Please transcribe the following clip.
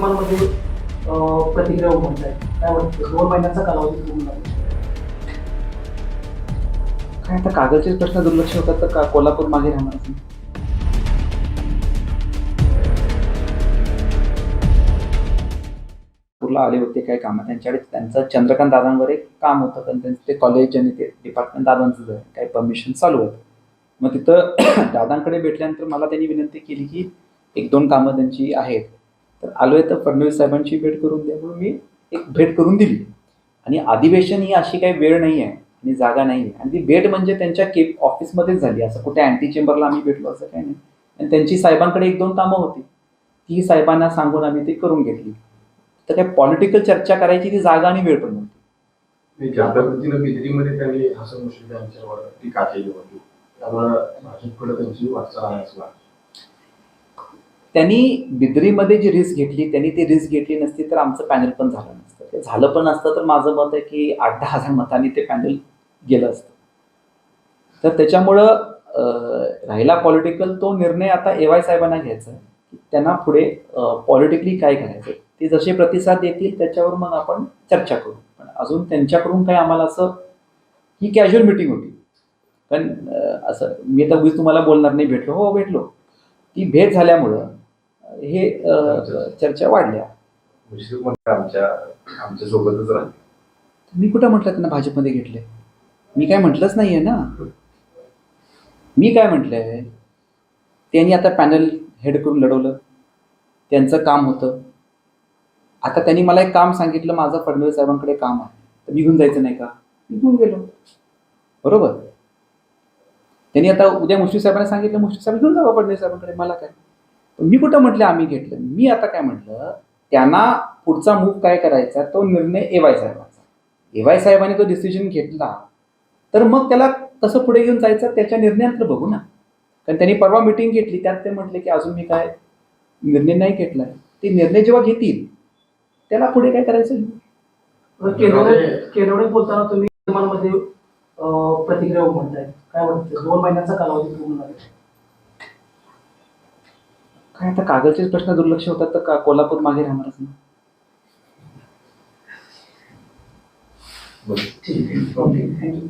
माध्यमांमध्ये प्रतिक्रिया उमटत आहे काय वाटतं दोन महिन्यांचा कालावधी पूर्ण झाला. काय आता कागदचे प्रश्न दुर्लक्ष होतात तर का कोल्हापूर मागे राहणार नाही? नागपूरला आले होते काय कामं. त्यांच्याकडे त्यांचं चंद्रकांत दादांवर एक काम होतं. पण त्यांचं ते कॉलेज आणि ते डिपार्टमेंट दादांचं आहे काही परमिशन चालू होतं. मग तिथं दादांकडे भेटल्यानंतर मला त्यांनी विनंती केली की एक दोन कामं त्यांची आहेत. तर आलोय तर फडणवीस साहेबांची भेट करून द्या म्हणून मी एक भेट करून दिली. आणि अधिवेशन ही अशी काही वेळ नाही आहे आणि जागा नाही आहे आणि ती भेट म्हणजे त्यांच्या केप ऑफिसमध्येच झाली. असं कुठे अँटी चेंबरला आम्ही भेटलो असं काही नाही. आणि त्यांची साहेबांकडे एक दोन कामं होती. ती साहेबांना सांगून आम्ही ती करून घेतली. तर काय पॉलिटिकल चर्चा करायची ती जागा आणि वेळ पण नव्हती. त्यांनी हसन मुश्रीफ यांच्यावर टीका केली होती. त्यामुळे भाजपकडे त्यांची वाटचाल आहे असं वाटतं. त्यांनी बिद्रीमध्ये जी रिस्क घेतली त्यांनी ती रिस्क घेतली नसती तर आमचं पॅनल पण झालं नसतं. ते झालं पण असतं तर माझं मत आहे की आठ दहा हजार मतांनी ते पॅनल गेलं असतं. तर त्याच्यामुळं राहिला पॉलिटिकल तो निर्णय आता ए वाय साहेबांना घ्यायचा आहे. की त्यांना पुढे पॉलिटिकली काय करायचं? ते जसे प्रतिसाद देतील त्याच्यावर मग आपण चर्चा करू. पण अजून त्यांच्याकडून काय आम्हाला असं ही कॅज्युअल मिटिंग होती. पण असं मी तर उगीच तुम्हाला बोलणार नाही भेटलो. हो भेटलो. ती भेट झाल्यामुळं हे चर्चा वाढल्या. म्हणजे आमच्या आमच्या सोबतच राहिले मी कुठं म्हटलं त्यांना भाजपमध्ये घेतले? मी काय म्हटलंच नाही आहे ना. मी काय म्हटलंय? त्यांनी आता पॅनल हेड करून लढवलं. त्यांचं काम होतं. आता त्यांनी मला एक काम सांगितलं माझं फडणवीस साहेबांकडे काम आहे. तर मी घेऊन जायचं नाही का? मी घेऊन गेलो. बरोबर? त्यांनी आता उद्या मुश्रीफ साहेबांना सांगितलं मुश्रीफ साहेब घेऊन जावं फडणवीस साहेबांकडे. मला काय? मी कुठं म्हटलं आम्ही घेतलं. मी आता काय म्हटलं त्यांना पुढचा मूव काय करायचा तो निर्णय ए वाय साहेबांचा. ए वाय साहेबांनी तो डिसिजन घेतला. तर मग त्याला कसं पुढे घेऊन जायचं त्याच्या निर्णयानंतर बघू ना. कारण त्यांनी परवा मिटिंग घेतली त्यात ते म्हटले की अजून मी काय निर्णय नाही घेतला ते निर्णय जेव्हा घेतील त्याला पुढे काय करायचं? आता केरवडे बोलताना तुम्ही प्रतिक्रिया म्हणताय काय वाटतं दोन महिन्यांचा कालावधी पूर्ण काय आता कागदचेच प्रश्न दुर्लक्ष होतात तर का कोल्हापूर मागे राहणारच ना ठीक आहे. Okay thank you